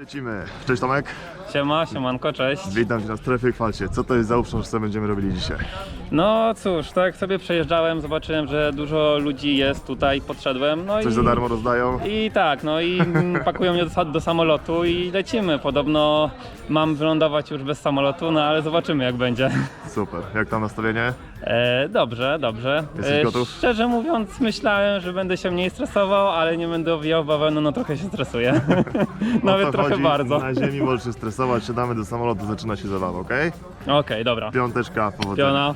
Lecimy. Cześć Tomek. Siema, siemanko, cześć. Witam Cię na strefie chwalcie. Co to jest za uprząż, co będziemy robili dzisiaj? No cóż, tak jak sobie przejeżdżałem, zobaczyłem, że dużo ludzi jest tutaj, podszedłem. No Coś i, za darmo rozdają? I tak, no i pakują mnie do, do samolotu i lecimy. Podobno mam wylądować już bez samolotu, no ale zobaczymy jak będzie. Super. Jak tam nastawienie? E, dobrze, dobrze. Jesteś gotów? Szczerze mówiąc, myślałem, że będę się mniej stresował, ale nie będę owijał bawełnu, no trochę się stresuję. Nawet co chodzi? bardzo. Na ziemi możesz się stresować, siadamy do samolotu, zaczyna się zabawa, ok? Okej, dobra. Piąteczka, powodzenia. Piona.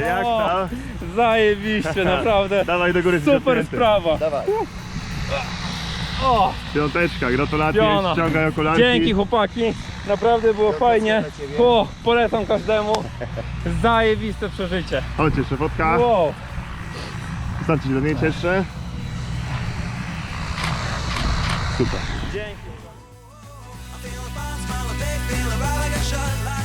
Jak tam? Zajebiście, naprawdę. Dawaj do góry. Super sprawa. Dawaj. O, Piąteczka, gratulacje, Piona. ściągaj okularki. dzięki chłopaki, naprawdę było fajnie. dla ciebie. O, polecam każdemu. Zajebiste przeżycie. Chodźcie, szefotka. Wow. Zostawcie się do zdjęcie jeszcze. Super. Dzięki. I feel a bomb, smell a big feel a ride, I got shot like